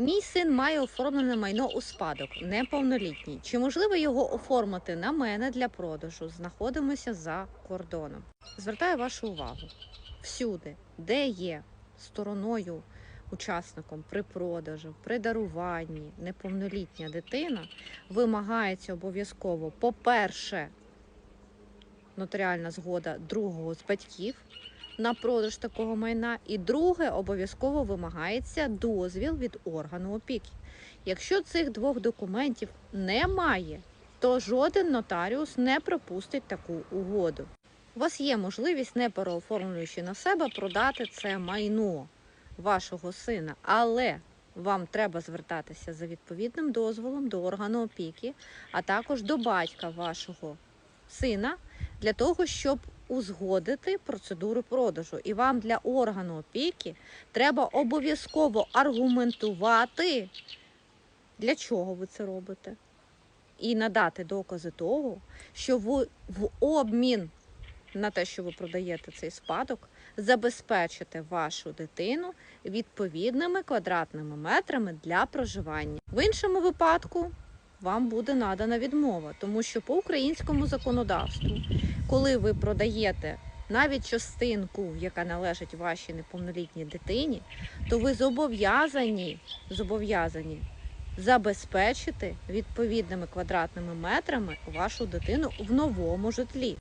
Мій син має оформлене майно у спадок, неповнолітній. Чи можливо його оформити на мене для продажу? Знаходимося за кордоном. Звертаю вашу увагу всюди, де є стороною учасником при продажу, при даруванні неповнолітня дитина, вимагається обов'язково, по-перше, нотаріальна згода другого з батьків на продаж такого майна. І друге, обов'язково вимагається дозвіл від органу опіки. Якщо цих двох документів немає, то жоден нотаріус не пропустить таку угоду. У вас є можливість, не переоформлюючи на себе, продати це майно вашого сина, але вам треба звертатися за відповідним дозволом до органу опіки, а також до батька вашого сина для того, щоб узгодити процедуру продажу. І вам для органу опіки треба обов'язково аргументувати, для чого ви це робите, і надати докази того, що ви в обмін на те, що ви продаєте цей спадок, забезпечите вашу дитину відповідними квадратними метрами для проживання. В іншому випадку вам буде надана відмова, тому що по українському законодавству, коли ви продаєте навіть частинку, яка належить вашій неповнолітній дитині, то ви зобов'язані зобов'язані забезпечити відповідними квадратними метрами вашу дитину в новому житлі.